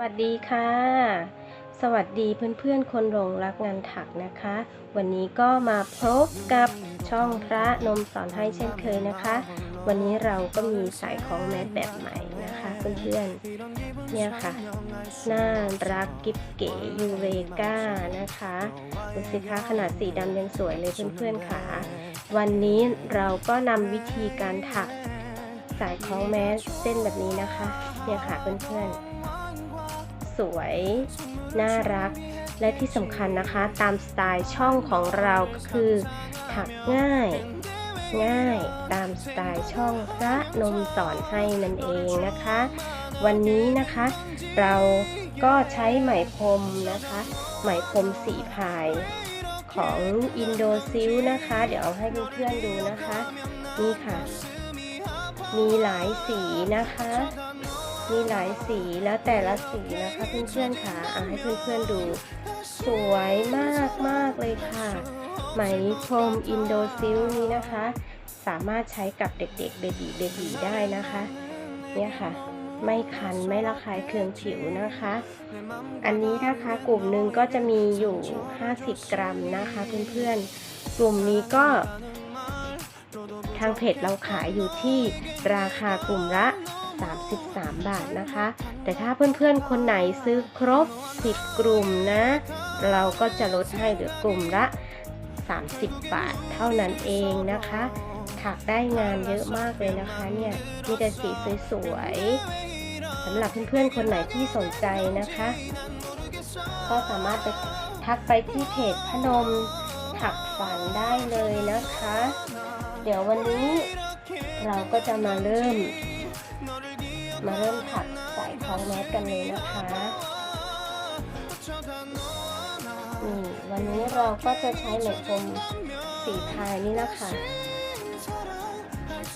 วัสดีค่ะ สวัสดีเพื่อนๆ คนหลงรักงานถักนะคะ วันนี้ก็มาพบกับช่องพระนมสอนให้เช่นเคยนะคะ วันนี้เราก็มีสายของแมสแบบใหม่นะคะเพื่อนๆ เนี่ยค่ะ น่ารักกิบเก๋ยูเรกานะคะดูสิคะขนาดสีดำยังสวยเลยเพื่อนๆค่ะ วันนี้เราก็นำวิธีการถักสายคล้องแมสเส้นแบบนี้นะคะ เนี่ยค่ะเพื่อนๆ สวย น่ารัก และที่สำคัญนะคะ ตามสไตล์ช่องของเราก็คือ ถักง่าย ง่ายตามสไตล์ช่องพระนมสอนให้นั่นเองนะคะ วันนี้นะคะ เราก็ใช้ไหมพรมนะคะ ไหมพรมสีพายของอินโดซิลนะคะ เดี๋ยวเอาให้เพื่อนๆดูนะคะ นี่ค่ะ มีหลายสีนะคะ มีหลายสีแล้วแต่ละสีนะคะเพื่อนๆค่ะเอาให้เพื่อนๆดู สวยมากมากเลยค่ะ ไหมพรมอินโดซิลนี้นะคะ สามารถใช้กับเด็กๆเบบีเบบีได้นะคะ เนี่ยค่ะ ไม่คันไม่ระคายเคืองผิวนะคะ อันนี้นะคะกลุ่มหนึ่งก็จะมีอยู่ 50 กรัมนะคะเพื่อนๆ กลุ่มนี้ก็ทางเพจเราขายอยู่ที่ราคากลุ่มละ 33บาทนะคะ แต่ถ้าเพื่อนๆคนไหนซื้อครบ 10 กลุ่มนะ เราก็จะลดให้เหลือกลุ่มละ 30 บาทเท่านั้นเองนะคะถักได้งานเยอะมากเลยนะคะเนี่ยมีแต่สีสวยๆสำหรับเพื่อนๆคนไหนที่สนใจนะคะ ก็สามารถไปทักไปที่เพจพนมถักฝันได้เลยนะคะ เดี๋ยววันนี้เราก็จะมาเริ่ม มาเริ่มถักสายคล้องแมสกันเลยนะคะวันนี้เราก็จะใช้ไหมพรมสีพายนี่นะคะ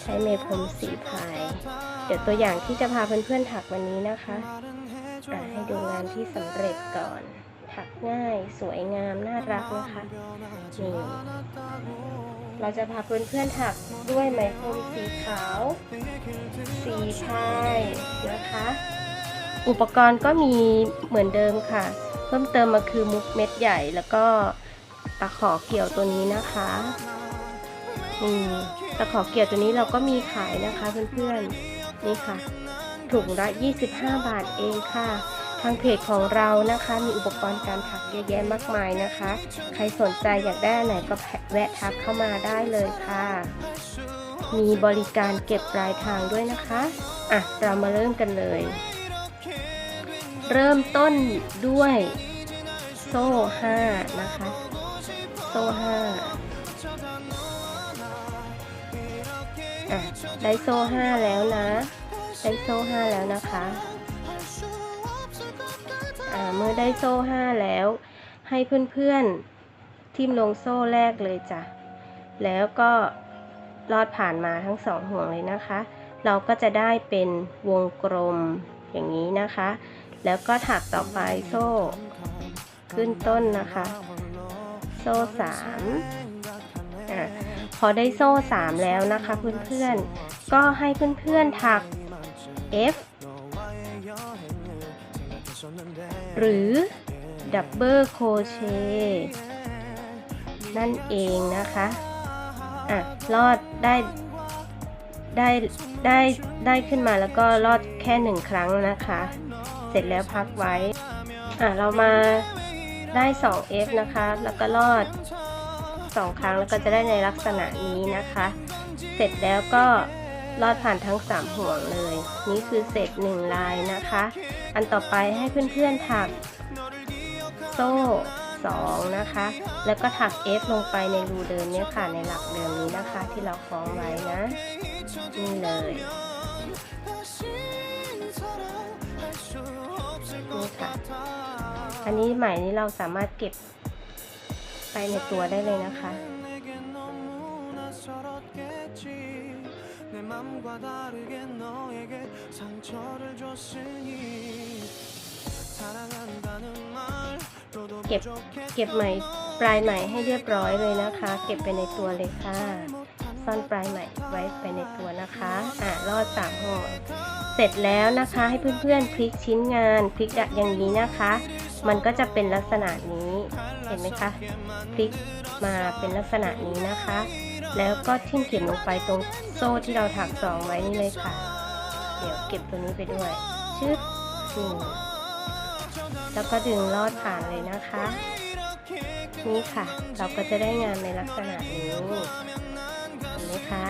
ใช้ไหมพรมสีพาย เดี๋ยวตัวอย่างที่จะพาเพื่อนๆถักวันนี้นะคะะให้ดูงานที่สำเร็จก่อน ถักง่ายสวยงามน่ารักนะคะนี่ เราจะพาเพื่อนๆถักด้วยไหมพรมสีขาว สีพายนะคะ อุปกรณ์ก็มีเหมือนเดิมค่ะ เพิ่มเติมมาคือมุกเม็ดใหญ่แล้วก็ตะขอเกี่ยวตัวนี้นะคะนี่ตะขอเกี่ยวตัวนี้เราก็มีขายนะคะเพื่อนๆนี่ค่ะถุงละ 25 บาทเองค่ะ ทางเพจของเรานะคะมีอุปกรณ์การถักเยอะแยะมากมายนะคะ ใครสนใจอยากได้ไหนก็แวะทักเข้ามาได้เลยค่ะ มีบริการเก็บปลายทางด้วยนะคะ อะ เรามาเริ่มกันเลย เริ่มต้นด้วยโซ่5นะคะ โซ่5อะ ได้โซ่5แล้วนะ ได้โซ่5แล้วนะคะ เมื่อได้โซ่ 5 แล้ว ให้เพื่อนๆทิ่มลงโซ่แรกเลยจ้ะ แล้วก็ลอดผ่านมาทั้งสองห่วงเลยนะคะ เราก็จะได้เป็นวงกลมอย่างนี้นะคะ แล้วก็ถักต่อไปโซ่ ขึ้นต้นนะคะ โซ่สามอะพอได้โซ่สามแล้วนะคะเพื่อนๆ ก็ให้เพื่อนๆ ถัก F หรือดับเบิลโคเชนั่นเองนะคะอะรอดได้ได้ได้ได้ขึ้นมาแล้วก็รอดแค่หนึ่งครั้งนะคะ เสร็จแล้วพักไว้อะเรามาได้ 2F นะคะ แล้วก็รอด 2 ครั้งแล้วก็จะได้ในลักษณะนี้นะคะ เสร็จแล้วก็ ลอดผ่านทั้ง 3 ห่วงเลย นี่คือเสร็จ1ลายนะคะ อันต่อไปให้เพื่อนๆถักโซ่ 2 นะคะ แล้วก็ถัก F ลงไปในรูเดิมเนี่ยค่ะในหลักเดิมนี้นะคะที่เราคล้องไว้นะ นี่เลยนี่ค่ะ อันนี้ไหมนี้เราสามารถเก็บไปในตัวได้เลยนะคะ 내 맘과 다르게 너에게 상처를 줬으니 사랑한다는 말로도 เก็บ 부족해 เก็บไหมปลายไหมให้เรียบร้อยเลยนะคะ เก็บไปในตัวเลยค่ะ ซ่อนปลายไหมไว้ไปในตัวนะคะ อ่ะรอดสามห่วง เสร็จแล้วนะคะ ให้เพื่อนๆพลิกชิ้นงานพลิกอย่างนี้นะคะ มันก็จะเป็นลักษณะนี้เห็นไหมคะพลิกมาเป็นลักษณะนี้นะคะ แล้วก็ทิ่มเข็มลงไปตรงโซ่ที่เราถักสองไว้นี่เลยค่ะ เดี๋ยวเก็บตัวนี้ไปด้วยชึบนี่แล้วก็ดึงลอดผ่านเลยนะคะ นี่ค่ะ เราก็จะได้งานในลักษณะนี้เห็นไหมคะ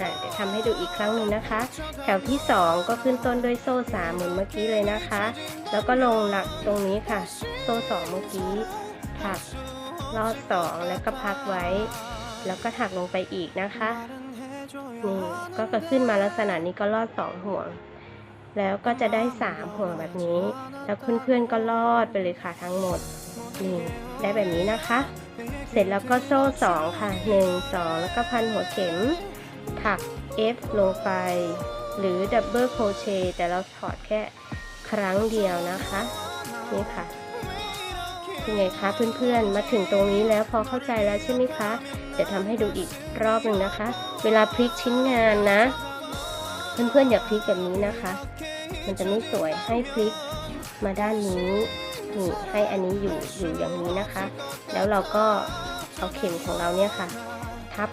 อะเดี๋ยวทำให้ดูอีกครั้งหนึ่งนะคะ แถวที่ 2 ก็ขึ้นต้นด้วยโซ่สามเหมือนเมื่อกี้เลยนะคะ แล้วก็ลงหลักตรงนี้ค่ะ โซ่สองเมื่อกี้ถักลอดสองแล้วก็พักไว้ แล้วก็ถักลงไปอีกนะคะนี่ก็จะขึ้นมาลักษณะนี้ก็ลอดสองห่วง แล้วก็จะได้สามห่วงแบบนี้ แล้วเพื่อนๆก็ลอดไปเลยค่ะทั้งหมดนี่ได้แบบนี้นะคะ เสร็จแล้วก็โซ่สองค่ะหนึ่งสองแล้วก็พันหัวเข็ม ถัก F ลงไป หรือดับเบิลโคเชต์แต่เราถอดแค่ครั้งเดียวนะคะนี่ค่ะเป็นไงคะเพื่อนๆ มาถึงตรงนี้แล้วพอเข้าใจแล้วใช่ไหมคะเดี๋ยวทำให้ดูอีกรอบหนึ่งนะคะ เวลาพลิกชิ้นงานนะ เพื่อนๆอย่าพลิกแบบนี้นะคะ มันจะไม่สวยให้พลิกมาด้านนี้นี่ให้อันนี้อยู่อยู่อย่างนี้นะคะ แล้วเราก็เอาเข็มของเราเนี่ยค่ะ ทับ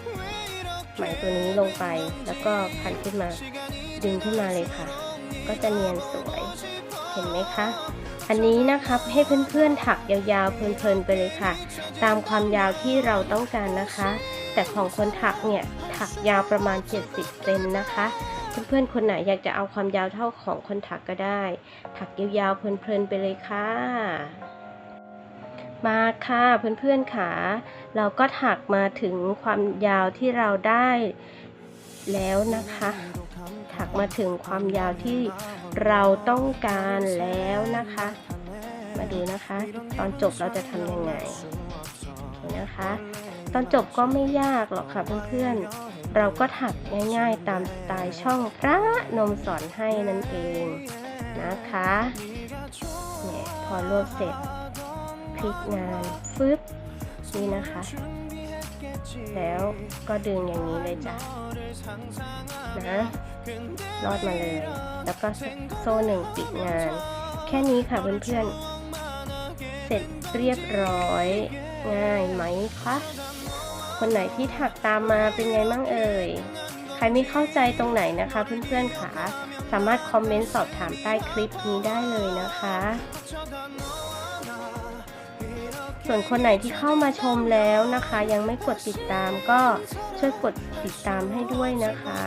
ไหมตัวนี้ลงไปแล้วก็พันขึ้นมาดึงขึ้นมาเลยค่ะ ก็จะเนียนสวยเห็นไหมคะ อันนี้นะครับให้เพื่อนๆถักยาวๆเพลินๆไปเลยค่ะ ตามความยาวที่เราต้องการนะคะ แต่ของคนถักเนี่ยถักยาวประมาณ 70เซนนะคะ เพื่อนๆคนไหนอยากจะเอาความยาวเท่าของคนถักก็ได้ ถักยาวๆเพลินๆไปเลยค่ะ มาค่ะเพื่อนๆค่ะเราก็ถักมาถึงความยาวที่เราได้แล้วนะคะ ถักมาถึงความยาวที่ เราต้องการแล้วนะคะ มาดูนะคะ ตอนจบเราจะทำยังไงนะคะ ตอนจบก็ไม่ยากหรอกค่ะเพื่อนๆ เราก็ถักง่ายๆตามสไตล์ช่องพระนมสอนให้นั่นเองนะคะเนี่ยพอรวบเสร็จพลิกงานฟึบนี่นะคะ แล้วก็ดึงอย่างนี้เลยจ้ะนะ รอดมาเลย แล้วก็โซ่หนึ่งปิดงาน แค่นี้ค่ะเพื่อนๆ เสร็จเรียบร้อย ง่ายไหมคะคนไหนที่ถักตามมาเป็นไงมั่งเอ่ย ใครไม่เข้าใจตรงไหนนะคะเพื่อนๆค่ะ สามารถคอมเมนต์สอบถามใต้คลิปนี้ได้เลยนะคะ ส่วนคนไหนที่เข้ามาชมแล้วนะคะ ยังไม่กดติดตามก็ช่วยกดติดตามให้ด้วยนะคะ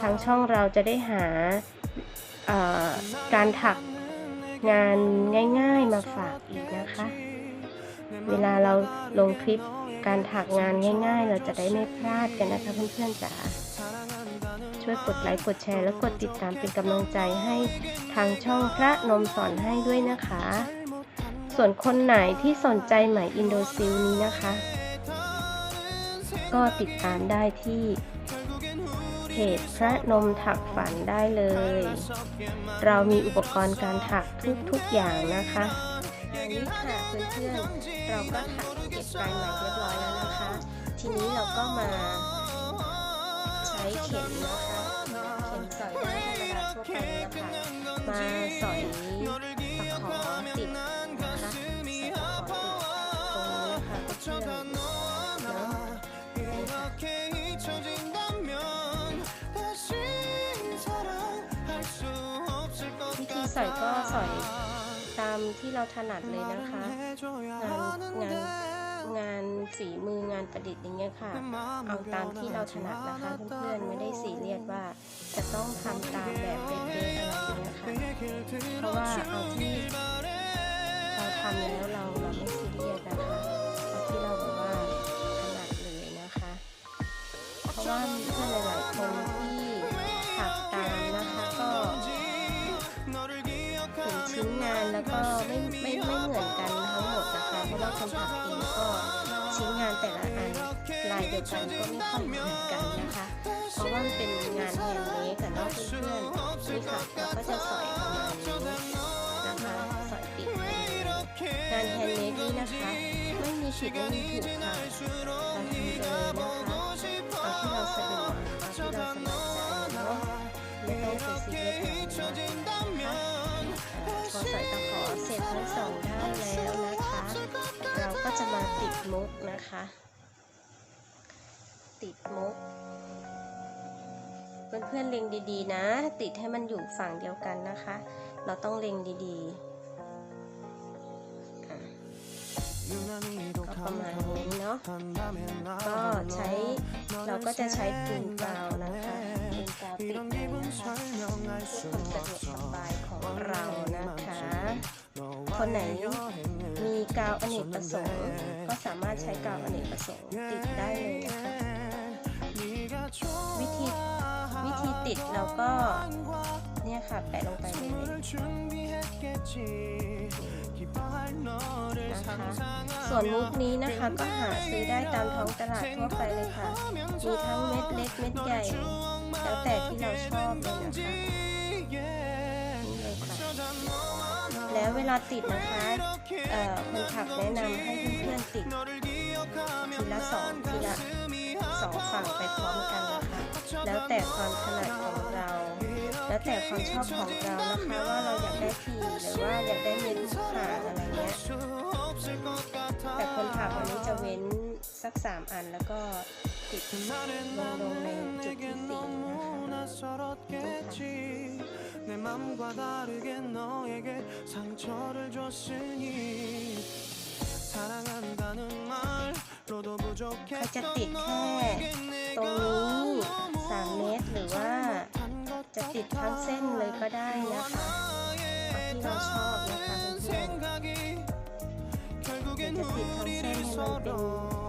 ทางช่องเราจะได้หาการถักงานง่ายๆมาฝากอีกนะคะ เวลาเราลงคลิปการถักงานง่าย ๆ เราจะได้ไม่พลาดกันนะคะเพื่อนๆจ๋าช่วยกดไลค์กดแชร์และกดติดตามเป็นกำลังใจให้ทางช่องพระนมสอนให้ด้วยนะคะ ส่วนคนไหนที่สนใจไหมอินโดซิลนี้นะคะ ก็ติดตามได้ที่ เพจพระนมถักฝันได้เลย เรามีอุปกรณ์การถักทุกๆอย่างนะคะอันนี้ค่ะเพื่อนๆเราก็ถักเก็บปลายไหมเรียบร้อยแล้วนะคะ ทีนี้เราก็มาใช้เข็มนะคะ เข็มสอยได้ธรรมดาทั่วไปนะคะมาสอย สอยก็สอยตามที่เราถนัดเลยนะคะ งานงานงานฝีมืองานประดิษฐ์อย่างเงี้ยค่ะ เอาตามที่เราถนัดนะคะเพื่อนๆไม่ได้สีเรียสว่า จะต้องทำตามแบบเป๊ะๆอะไรอย่างเงี้ยค่ะเพราะว่าเอาที่เราทำแล้วเราเราไม่ซีเรียสนะคะเอาที่เราแบบว่าถนัดเลยนะคะ เพราะว่ามีเพื่อนหลาย ก็ไม่ไม่ไม่เหมือนกันทั้งหมดนะคะ เพราะว่าคำถามเองก็ชิ้นงานแต่ละอันลายเดียวกันก็ไม่ค่อยเหมือนกันนะคะ เพราะว่ามันเป็นงานแฮนด์เมดแต่เราเพื่อนๆนี่ค่ะเราก็จะสอยประมาณนี้นะคะสอยติดงานแฮนด์เมดนี่นะคะ ไม่มีฉีดไม่มีถูกค่ะเราทำเลยนะคะเอาที่เราสะดวกเอาที่เราสบายใจเนาะไม่ต้องไปซีเรียสนะคะพอใส่ต เสร็จทั้งสองด้านแล้วนะคะ เราก็จะมาติดมุกนะคะ ติดมุกเพื่อนๆเล็งดีๆ นะ ติดให้มันอยู่ฝั่งเดียวกันนะคะ เราต้องเล็งดีๆก็ประมาณนี้เนาะก็ใช้เราก็จะใช้ปูนกาวนะคะ คนไหนมีกาวอเนกประสงค์ ก็สามารถใช้กาวอเนกประสงค์ติดได้เลยนะะวิธีวิธีติดเราก็เนี่ยค่ะแปะลงไปเลยนะคะส่วนมุกนี้นะคะก็หาซื้อได้ตามท้องตลาดทั่วไปเลยค่ะ มีทั้งเม็ดเล็กเม็ดใหญ่ แล้วแต่ที่เราชอบเลยนะคะ แล้วเวลาติดนะคะคนขับแนะนำให้เพื่อนๆติดทีละสองทีละสองฝั่งไปพร้อมกันนะคะ แล้วแต่ความถนัดของเรา แล้วแต่ความชอบของเรานะคะว่าเราอยากได้ทีหรือว่าอยากได้เม็ดลูกข่างอะไรเงี้ยแต่คนขับวันนี้จะเว้นสักสามอันแล้วก็ ติดลงลงในจุดที่สี่นะคะ 낯설었겠지 내 맘과 다르게 너에게 상처를 줬으니 사랑한다는 말로도 เขาจะ 부족했던 ติดแค่ 너에게 ตรง 내가 นี้สามเมตรหรือว่า 잘못한 것 จะติดทั้งเส้นเลยก็ได้นะคะเอาที่เราชอบนะคะเพื่อน 생각이 ๆ 결국엔 จะติดทั้งเส้น 우리를 ให้มันเป็น 서로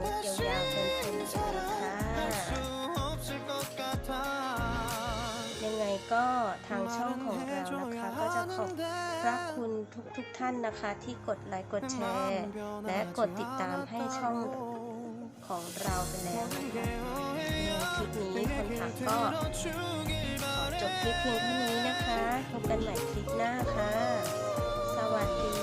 มุกยาวๆเป็นๆเลยค่ะยังไงก็ทางช่องของเรานะคะ ก็จะขอบพระคุณทุกๆทท่านนะคะ ที่กดไลค์กดแชร์ และกดติดตามให้ช่องของเราไปแล้วนะคะในคลิปนี้คนถามก็ขอจบคลิปเพียงเท่านี้นะคะพบกันใหม่คลิปหน้าค่ะ สวัสดี